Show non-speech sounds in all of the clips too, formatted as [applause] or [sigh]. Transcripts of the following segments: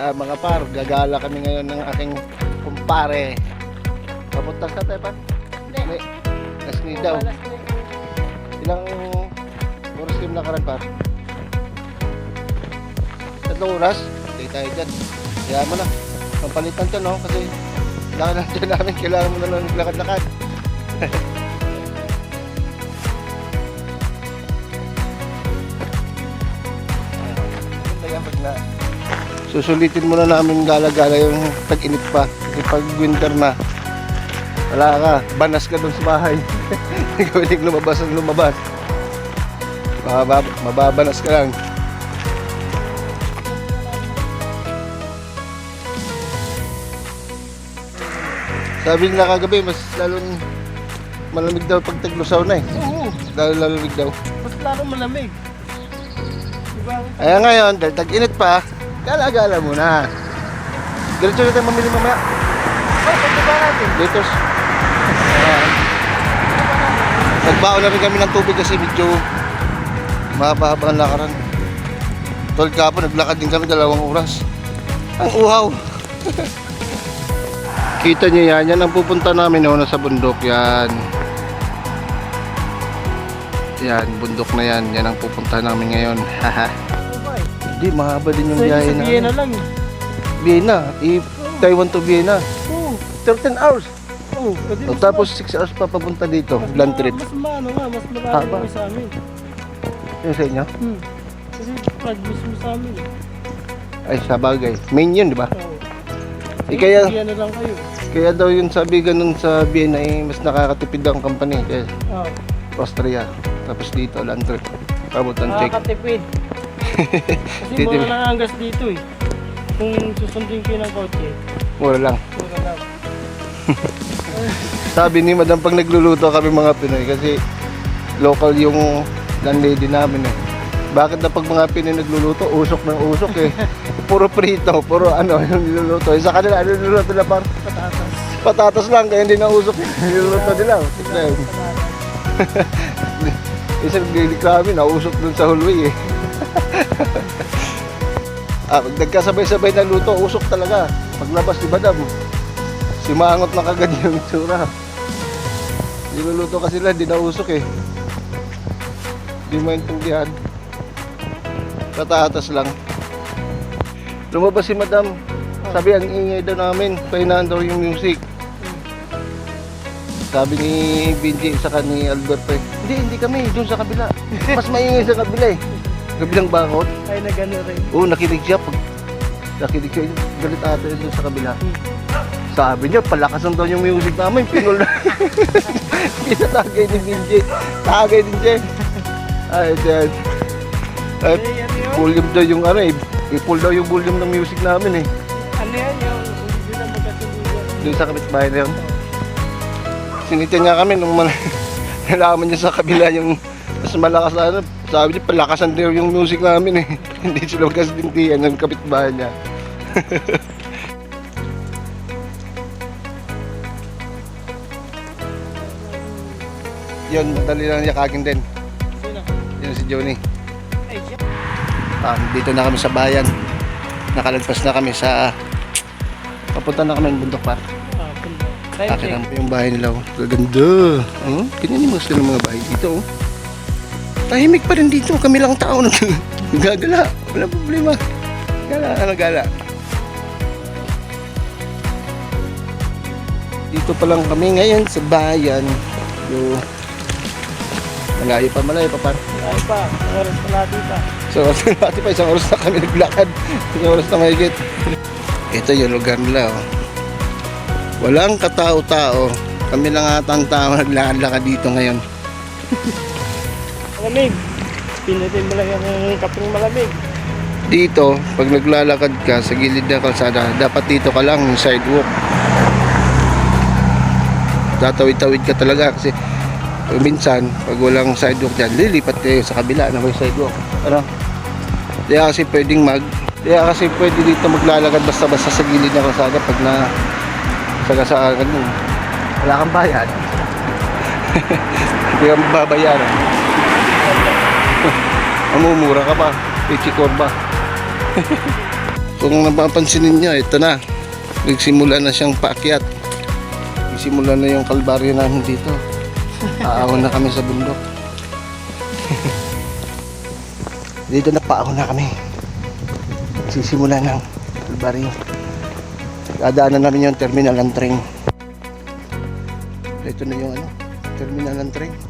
Ah, mga par, gagala kami ngayon ng aking kumpare. Papunta sa tayo pa? Hindi. Nasni daw. Ilang oras yung lakaran par? Tatlong oras? Hindi tayo dyan. Kaya mo na. Pampalitan ka no? Kasi kailangan [laughs] na dyan namin. Kailangan mo na lang naglakad-lakad. [laughs] susulitin muna namin gala-gala yung tag-init pa. Kasi pag winter na, wala ka, banas ka doon sa bahay. [laughs] Hindi ka pwedeng lumabas ang lumabas. Mabab mababanas ka lang. Sabi nila kagabi, mas lalong malamig daw pag taglusaw na eh. Oo, Lalo lalamig daw. mas lalo malamig. Diba? Kaya ngayon, dahil tag-init pa, gala-gala muna. Diretso na tayo mamili mamaya. Ay, pagkaba natin. Dito. Ayan. Nagbaon na rin kami ng tubig kasi medyo mahaba-haba ang lakaran. Tol kapo, naglakad din kami dalawang oras. Ang uhaw. [laughs] Kita niyo yan, yan ang pupunta namin no, sa bundok yan. Yan, bundok na yan. Yan ang pupunta namin ngayon. Haha. [laughs] Hindi, mahaba din yung Sa biyahe sa na. Vienna lang eh. Vienna. I Taiwan to Vienna. Oo. 13 hours. Oo. Pwede O, mas- tapos 6 hours pa papunta dito. mas- Land trip. Mas maano nga, mas malayo Haba. sa amin. Yung sa inyo? Hmm. Kasi pag mismo sa amin eh. Ay, sa bagay. Main yun, di ba? Oo. Eh, kaya- Vienna lang kayo. Kaya daw yung sabi ganun sa Vienna eh, mas nakakatipid ang company. Kaya Oo. Austria. Tapos dito, land trip. Pabutan check. Nakakatipid. Kasi mura lang ang gas dito eh. Kung susundin kayo ng kotse, Mura lang. mura lang. [laughs] Sabi ni madam pag nagluluto kami mga Pinoy kasi local yung landlady namin eh. Bakit na pag mga Pinoy nagluluto, usok ng usok eh. [laughs] puro prito, puro ano [laughs] yung niluluto. Eh, sa kanila, ano niluluto nila par? Patatas. Patatas lang, kaya hindi na usok niluluto nila. Isang gilig kami, nausok dun sa hallway eh. Ah, pag nagkasabay-sabay na luto, usok talaga. Paglabas ni Madam, simangot na kagad yung itsura. Niluluto kasi sila, hindi nausok eh. Hindi maintindihan. Tatatas lang. Lumabas si Madam, sabi ang ingay daw namin, pahinaan daw yung music. Sabi ni Benji sa ni Alberto eh, hindi, hindi kami, doon sa kabila. Mas maingay sa kabila eh. Kabilang bakot. Ay na gano'n rin. Oo, nakinig siya. Pag nakinig siya, galit ata yun doon sa kabila. Sabi niya, palakasan daw yung music namin. Pinul na. [laughs] Pinatagay ni Benji. Tagay din siya. eh. Ay, dyan. Ay, ano yun? volume daw yung ano eh. I-pull daw yung volume ng music namin eh. Ano yan yung hindi na magkasundo Doon sa kapitbahay na yun. Sinitin niya kami nung mal- [laughs] nalaman niya sa kabila yung mas malakas na ano. Sabi niya, palakasan daw yung music namin eh. [laughs] Hindi sila magkasintindihan ng kapitbahay niya. [laughs] Yun, madali lang niya kagin din. Sino? Yun si Johnny. Ah, dito na kami sa bayan. Nakalagpas na kami sa... Papunta na kami ng bundok pa. Ah, Akin ang yung bahay nila. Oh. Gaganda. Oh, ganyan yung gusto ng mga bahay dito. Oh. Tahimik pa rin dito. Kami lang tao na [laughs] gagala. Wala problema. Gala, ano gala. Dito pa lang kami ngayon sa bayan. So, malayo pa, malayo pa par. Ay pa, oras pala dito. So, pati pa isang oras na kami naglakad. Isang oras na mahigit. Ito yung lugar nila. Oh. Walang katao-tao. Kami lang ata ang tao naglakad-lakad dito ngayon. [laughs] Malamig. Pinatin mo lang yung kaping malamig. Dito, pag naglalakad ka sa gilid ng kalsada, dapat dito ka lang, sidewalk. Tatawid-tawid ka talaga kasi minsan, pag walang sidewalk dyan, lilipat kayo sa kabila na may sidewalk. Ano? Kaya kasi pwedeng mag kaya kasi pwede dito maglalakad basta-basta sa gilid ng kalsada pag na sagasaan mo. Wala kang bayad. [laughs] Hindi ka babayaran. Mamumura ka pa. Pichikor ba? [laughs] Kung napapansin ninyo, ito na. Nagsimula na siyang paakyat. Nagsimula na yung kalbaryo namin dito. [laughs] Aahon na kami sa bundok. [laughs] dito na paahon na kami. Sisimula ng kalbaryo. Dadaanan namin yung terminal ng train. Ito na yung ano, terminal ng train.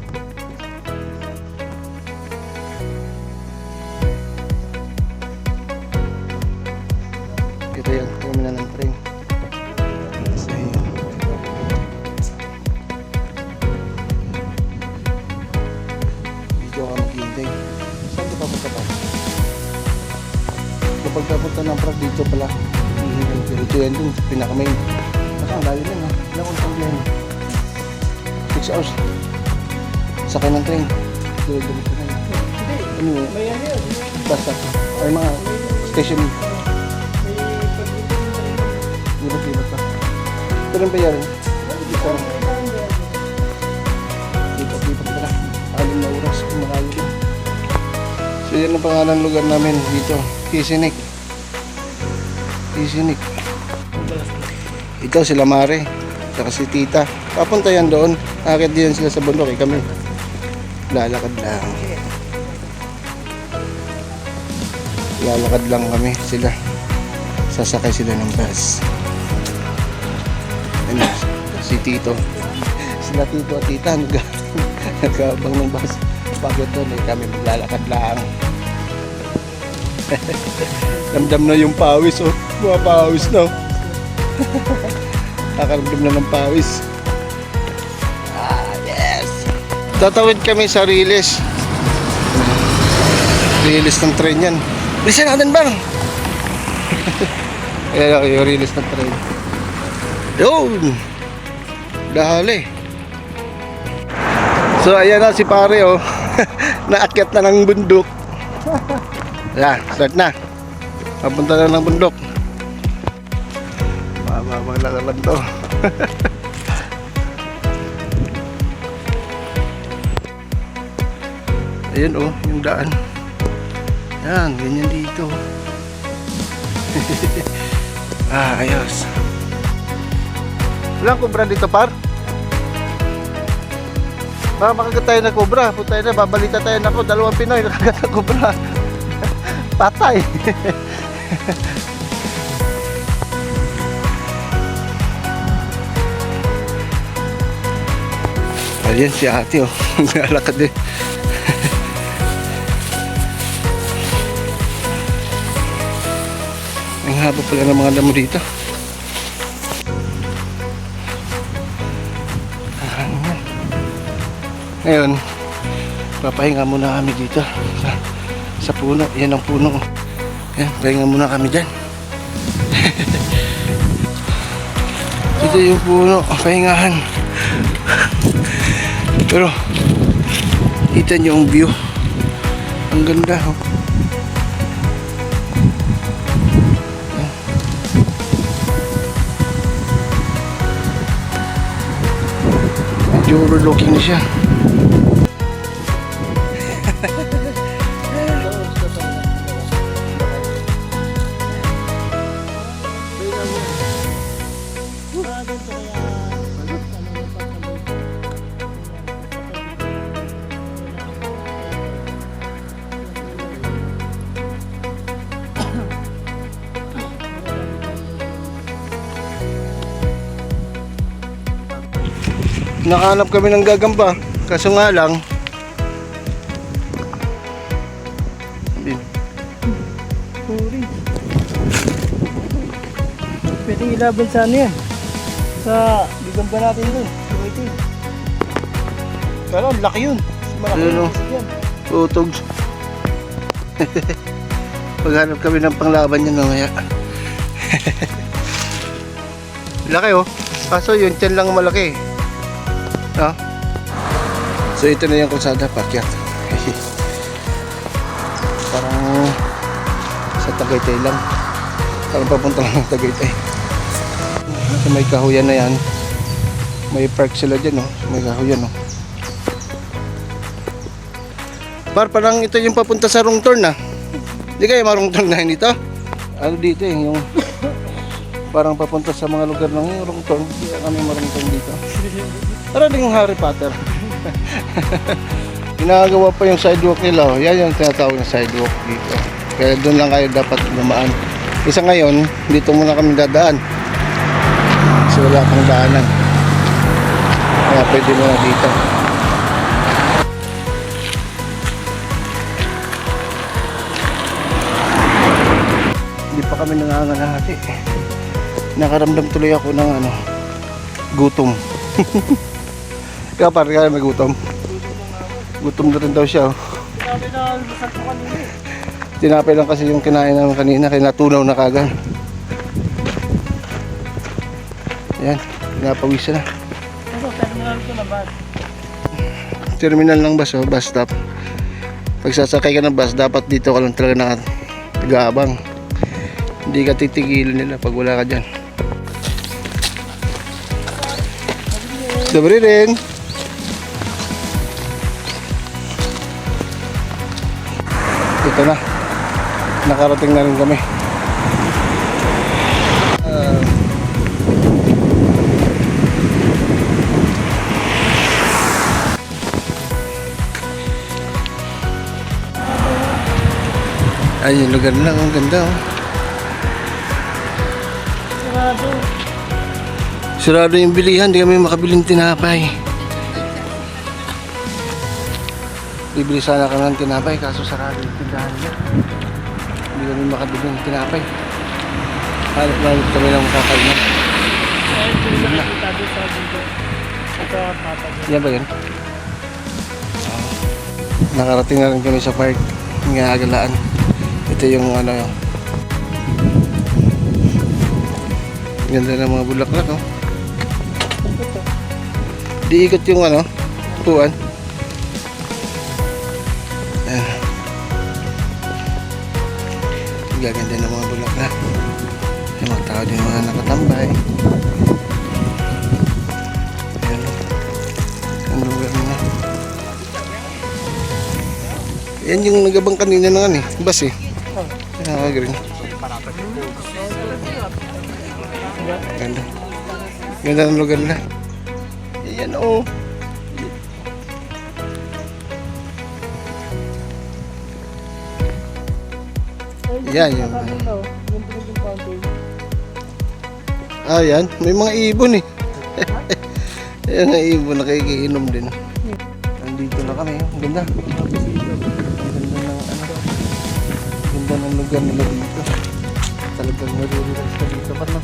6 hours. Sakay ng train. Dito-dito na. Ano yun? Basta. Ay mga station. Libat-libat pa. Ito rin ba yan? Dito rin. Libat-libat pa lang. Alim na oras. Kumakayo din. So yan ang pangalan ng lugar namin dito. Kisinik. Kisinik. Ito sila Mare. Saka si Tita. Papunta yan doon. Akit din sila sa bundok. Eh kami. Lalakad lang. Lalakad lang kami sila. Sasakay sila ng bus. Ano, si Tito. [laughs] Sila Tito at Tita nag [laughs] ng bus. Bakit doon eh kami maglalakad lang. [laughs] Damdam na yung pawis oh. Mga pawis na oh. Nakaramdam na ng pawis. Tatawid kami sa Riles. Riles ng tren yan. Bilisan natin bang? [laughs] Ayan yung release ng train. Yun! Dahali. So ayan na si pare oh. [laughs] Naakyat na ng bundok. [laughs] Ayan, start na. Papunta na ng bundok. Naman to. Ayan oh, yung daan. Yan, ganyan dito. [laughs] ah, ayos. Walang kubra dito, par? Baka makagat tayo ng kubra. Punta na, babalita tayo na ko. Dalawang Pinoy [laughs] nakagat ng kubra. [laughs] Patay. Ayan si ate oh. Nalakad din. Haba pala ng mga damo dito. Ah, ayan. Ngayon, papahinga muna kami dito sa, sa puno. Yan ang puno. Yan, pahinga muna kami dyan. [laughs] Dito yung puno, pahingahan. Pero, kita nyo ang view. Ang ganda, oh. Overlooking siya. Nakahanap kami ng gagamba. Kaso nga lang, hindi. Puri. Pwede ilaban sa ano yan. Sa gigamba natin dun. Waiting. Pero ang laki yun. Malaki yung oh. yan. Tutogs. [laughs] Paghanap kami ng panglaban niya mamaya. [laughs] Laki oh. Kaso yun, tiyan lang malaki. No? So ito na yung kalsada, pakyat. [laughs] Parang sa Tagaytay lang. Parang papunta lang ng Tagaytay. Sa may kahuyan na yan. May park sila dyan, oh. May kahuyan, oh. Par, parang ito yung papunta sa wrong turn, ah. Hindi kayo marong turn na dito? ano dito eh, yung parang papunta sa mga lugar ng Rungtong. Hindi kami marungtong dito. Para ding Harry Potter. [laughs] Ginagawa pa yung sidewalk nila. Oh. Yan yung tinatawag na sidewalk dito. Kaya doon lang kayo dapat dumaan. Isa ngayon, dito muna kami dadaan. Kasi wala pang daanan. Kaya pwede muna dito. Hindi pa kami nangangalahati. Nakaramdam tuloy ako ng ano, gutom. [laughs] Kaya pare kaya may gutom. Gutom na rin daw siya. Oh. Eh. Tinapay lang kasi yung kinain namin kanina kaya natunaw na kagad. Ayan, pinapawisan na. Terminal ng bus, oh, bus stop. Pag sasakay ka ng bus, dapat dito ka lang talaga naka tagaabang. Hindi ka titigilin nila pag wala ka dyan. Dobry rin. Ito na. Nakarating na rin kami. Ah, ay, yung lugar na. Ang ganda oh. Sarado. Sarado yung bilihan, di kami makabiling tinapay. Bibili sana kami ng tinapay, kaso sarado yung tindahan nila. Hindi kami makabili ng tinapay. Kami ng makakain na. Sa dito. Sa patag. Yan ba yun? Nakarating na rin kami sa park. Ng agalaan. Ito yung ano yung Ganda ng mga bulaklak oh. Di ikot yung ano, puan. Tao din mga nakatambay. Ayan. Ang lugar na. Yan yung nagabang kanina ng ano eh, bus eh. Nakakagring. Ganda. Ganda ng lugar na. Ayan oh. Yan, yan. Yung fountain. Ah. May mga ibon eh. [laughs] Ayan ang ibon, nakikiinom din. Nandito na kami. Ang ganda. Ganda ng ano. Ganda ng lugar nila dito. Talagang maririlas ka dito pa no.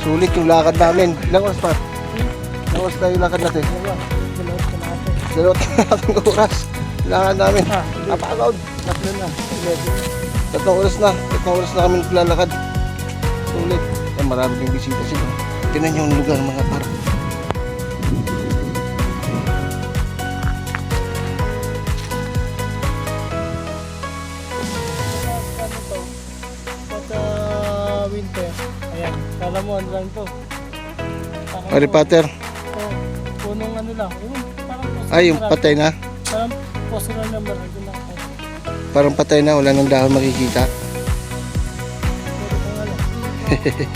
Sulit yung lakad namin. Ilang oras pa? Ilang oras tayo lakad natin? Dalawat ka [laughs] natin. Na oras. Lakad namin. Ah. Napakagod. Tatlo na. Tatlong oras na. Tatlong oras na kami naglalakad. Yan, marami ding bisita sila. Tinan yung lugar mga par. Ano to? Pagka winter. Ayan. Kala mo, ano lang to? Parang Harry Potter. to, punong ano lang. Yung parang poso Ay, yung na- patay na. Parang poso na naman. Ito lang. Parang patay na. Wala nang dahon makikita. Nga lang.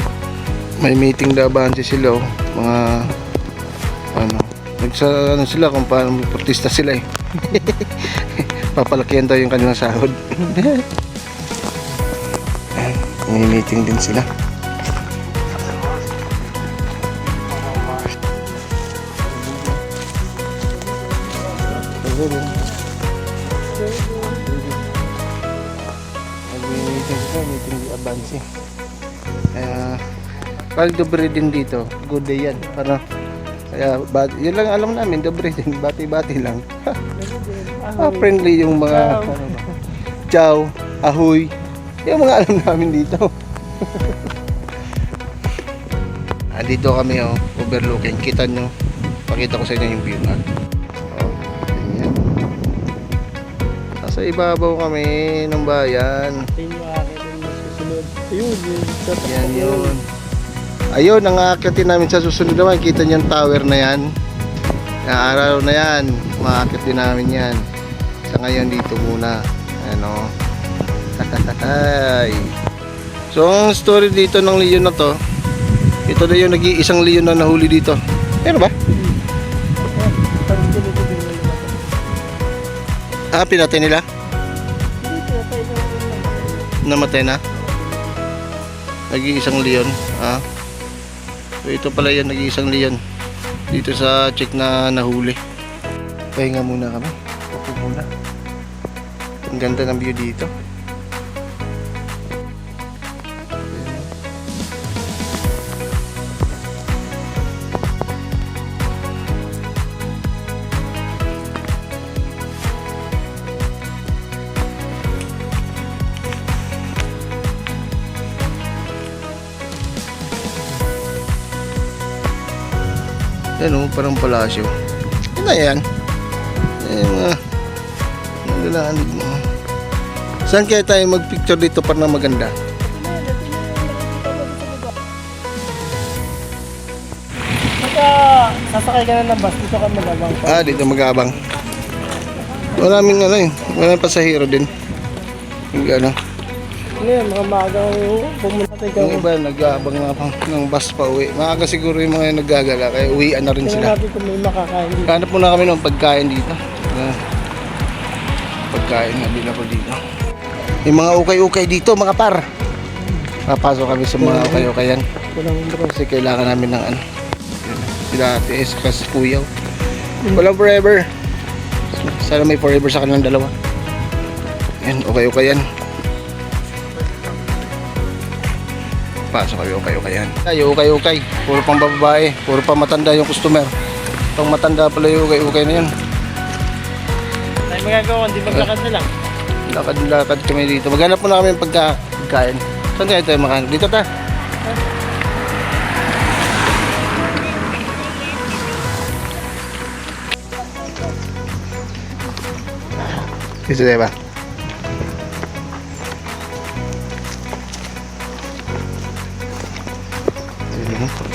[laughs] May meeting daban si sila. oh. Mga ano. Nagsa ano sila kung paano protesta sila eh. [laughs] Papalakihan daw yung kanilang sahod. [laughs] May meeting din sila, meeting di Abansi. Kaya, pag dobre din dito, good day yan. Para, kaya, bat, yun lang alam namin, dobre din, [laughs] bati-bati lang. [laughs] ah, friendly yung mga, Ciao. ahoy, yung mga alam namin dito. [laughs] ah, dito kami, oh, overlooking, kita nyo, pakita ko sa inyo yung view na. Oh, ganyan. Nasa ibabaw kami ng bayan. Ayun, yung sa Yan yun. Ayun, ang aakyatin namin sa susunod naman, kita niyo yung tower na yan. Araw na yan, maakit din namin yan. Sa ngayon dito muna. Ano. Ay. So ang story dito ng leon na to, ito na yung nag-iisang leon na nahuli dito. Ano ba? Ah, pinatay nila? Namatay na? Nag-iisang leon. Ah. So ito pala yung nag-iisang leon. Dito sa check na nahuli. Pahinga muna kami. Upo muna. Ang ganda ng view dito. Yan o, parang palasyo. Yan na yan. Yan mga... Nagalaan mo. Saan kaya tayo mag-picture dito para na maganda? Sasakay ka na ng bus, dito ka magabang. Ah, dito mag-aabang. Maraming ano eh. Maraming pasahero din. Yung ano. Ngayon, mga maagang pumunta tayo Yung iba nag-aabang nga pa ng bus pa uwi. Maaga siguro yung mga naggagala kaya uwian na rin Tingnan sila. natin kung may makakain dito. Hanap muna kami ng pagkain dito. Ah, pagkain na din ako dito. Yung mga ukay-ukay dito, mga par. Papasok kami sa mga ukay-ukayan. Walang bro. Kasi kailangan namin ng ano. yun, Sila ate S kasi kuyaw. Walang forever. Sana may forever sa kanilang dalawa. Yan, ukay-ukayan. Pasok kayo, ukay-ukayan. Tayo, ukay-ukay. Puro pang babae. Puro pang matanda yung customer. Pang matanda pala yung ukay-ukay na yun. Tayo magagawa, hindi maglakad na lang. Lakad-lakad kami dito. Maghanap muna kami ng pagka pagkain. Saan kaya tayo makain? Dito ta. Dito tayo ba?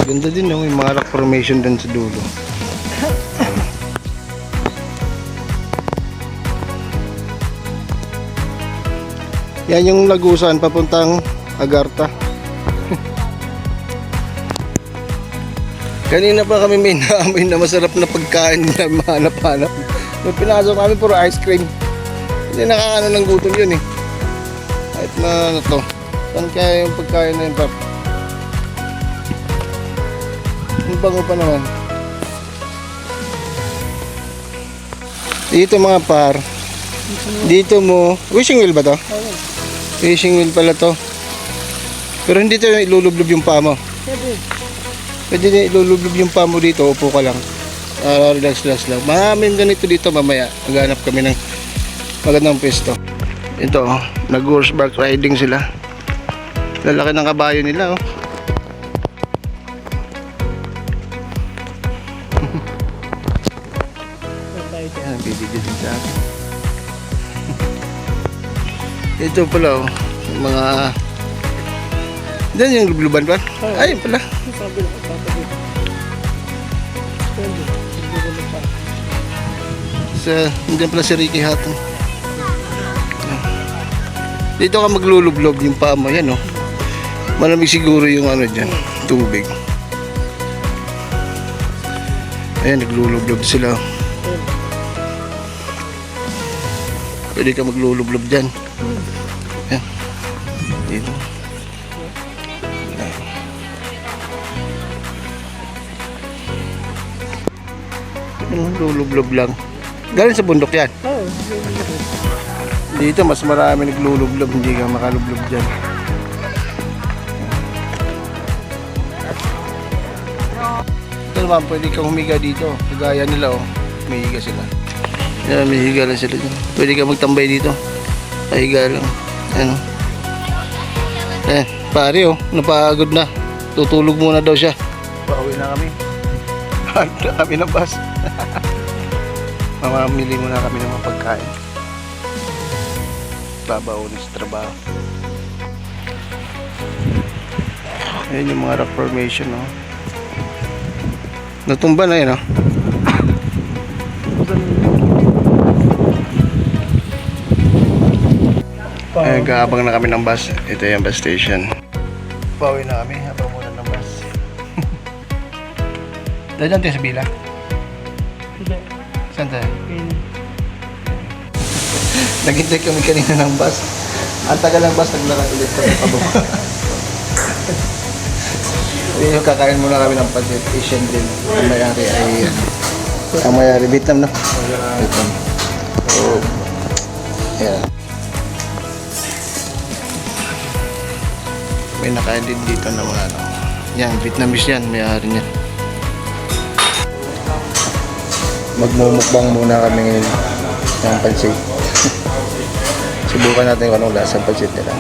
Ganda din no? may mga rock formation din sa dulo. Yan yung lagusan papuntang Agarta. [laughs] Kanina pa kami may naamoy na masarap na pagkain na [laughs] mahanap-hanap. May pinasok kami puro ice cream. Hindi nakakano ng gutom yun eh. Kahit na ano to. Saan kaya yung pagkain na yun, Pap? Ang bango pa naman. Dito mga par. Dito mo. Wishing wheel ba to? Ayun. Fishing wheel pala to. Pero hindi to ilulublob yung paa mo. Siyempre, Pwede na ilulublob yung paa mo dito, upo ka lang. Ah, relax, relax lang. Maraming ganito dito mamaya. Maghanap kami ng magandang pwesto. Ito, oh, nag-horseback riding sila. Lalaki ng kabayo nila, oh. Dyan? Bibigyan din sa akin. [laughs] Ito pala, oh, mga... Diyan yung lubluban? Oo. Ayun pala. Sa, nandiyan pala si Ricky Hatton. Dito ka maglulublob yung paa mo, yan oh. Malamig siguro yung ano dyan, tubig. Ayan, naglulublob sila. Ayun. Pwede ka maglulublob dyan. Ayan. Dito. Ayan, lulublob lang. Galing sa bundok yan. Oo. Dito mas marami naglulublob, hindi ka makalublob dyan. Ito naman, pwede kang humiga dito. Kagaya nila, oh. Humihiga sila. Yan, humihiga lang sila dyan. Pwede ka magtambay dito. Pahiga lang. Ano? Eh, pare, oh. Napagod na. Tutulog muna daw siya. Pauwi na kami. [laughs] Hard na kami ng bus. Mamamili muna kami ng mga pagkain babaunin sa trabaho. Ayan yung mga rock formation, oh. Natumba na yun, oh. Ayan, gaabang na kami ng bus. Ito yung bus station. Pauwi na kami habang muna ng bus. [laughs] Dahil dyan tayo sa bila. Hindi. Saan tayo? [laughs] Naghintay kami kanina ng bus. Ang tagal ng bus, naglakad ulit kami pababa. [laughs] Yung kakain muna kami ng pancit Asian din. Ang mayari ay... Ang mayari, Vietnam na. Vietnam. So, yeah. May nakain din dito na mga ano. Yan, Vietnamese yan, mayari niya. Magmumukbang muna kami ngayon ng pancit. [laughs] Subukan natin kung anong lasa ng pancit nila.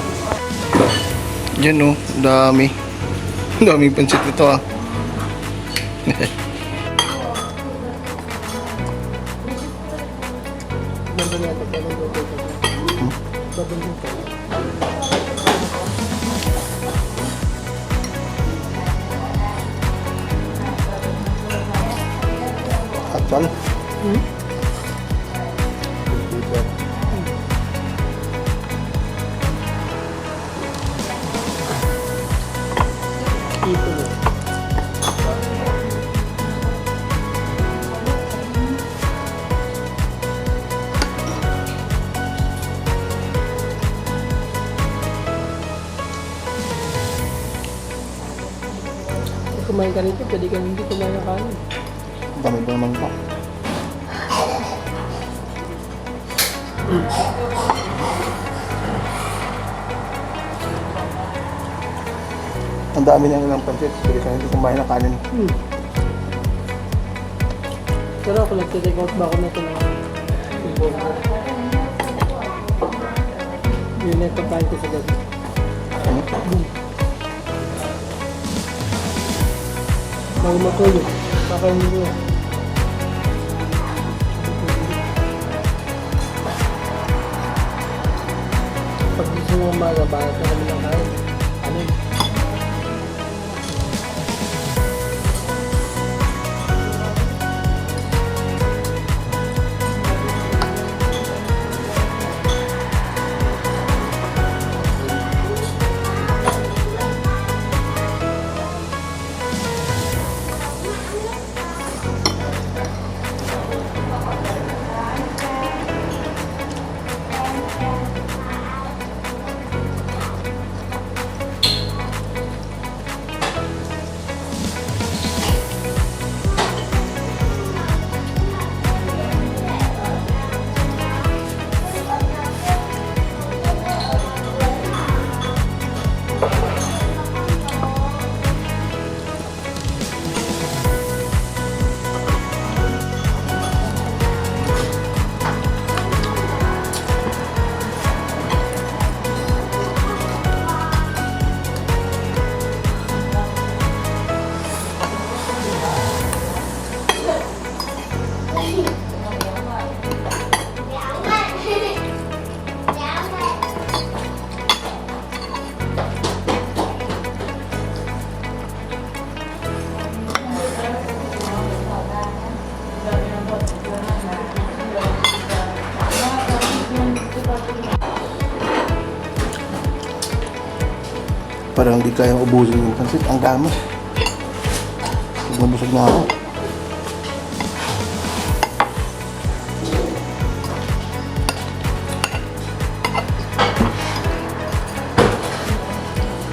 Yan oh, dami. [laughs] Dami pancit nito ah. Actual. Dami ba naman pa? Ang dami na ng pancit. Pwede ka hindi kumain ng kanin. Hmm. Pero ako nagtitake out ba ako nito ng ko? Yun na pagkain ko sa gabi. Ano? Bago matulog, kakainin ko yan. Pag gusto mo umaga, bakit na kami ng kain? Kayang ubusin yung pancit. Ang dami. Nabusog na ako.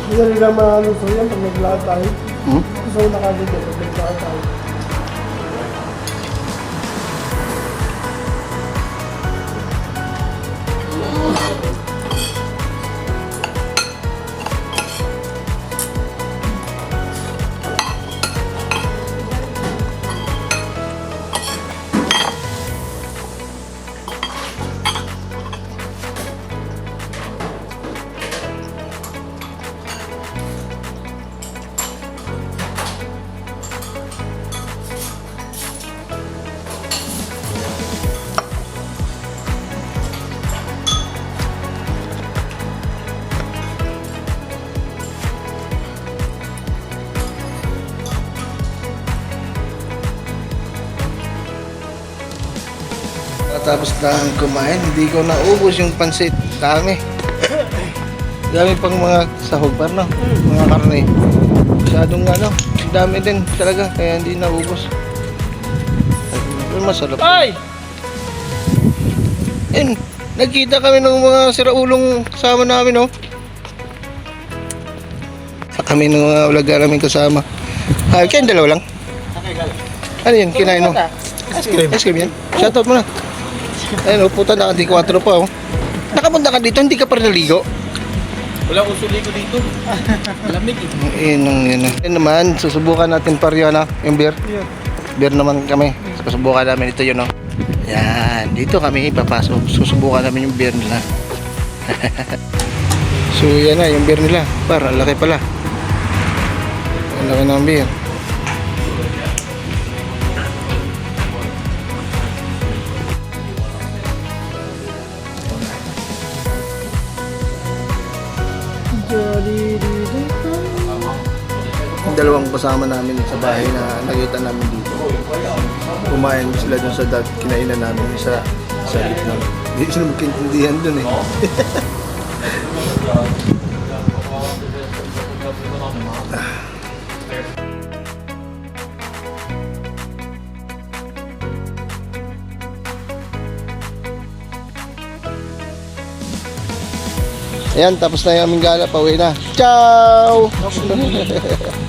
Hindi na nila maluso yan pag naglakad tayo. Hmm? Gusto ko nakagod yan pag naglakad tayo. Tapos na kumain, hindi ko naubos yung pansit. Dami. Dami pang mga sahog par no? Mga karne. Masyadong ano, dami din talaga kaya hindi naubos. Pero masarap. Ay! And nagkita kami ng mga siraulong kasama namin, no? Sa kami ng mga ulaga namin kasama. Ah, kayong dalawa lang? Ano yun? Kinain mo? Ice cream. Ice cream yan? Shoutout mo na. Ayun, oh, puta naka di 4 pa, oh. Nakapunta ka dito, hindi ka pa rin naligo. Wala akong suli ko dito. [laughs] Lamig eh. Ang inong yun. ah. Yun naman, susubukan natin pariyo na, yung beer. Yun. Beer naman kami. Susubukan namin ito yun, no? Yan, dito kami ipapasok. Susubukan namin yung beer nila. [laughs] so, yan na, yung beer nila. Par, laki pala. Ang laki ng beer. Dalawang kasama namin sa bahay na nakita namin dito. Kumain sila dun sa dad, kinainan namin sa sa gitna. Hindi sila magkintindihan dun eh. [laughs] Ayan, tapos na yung aming gala. Pauwi na. Ciao! [laughs]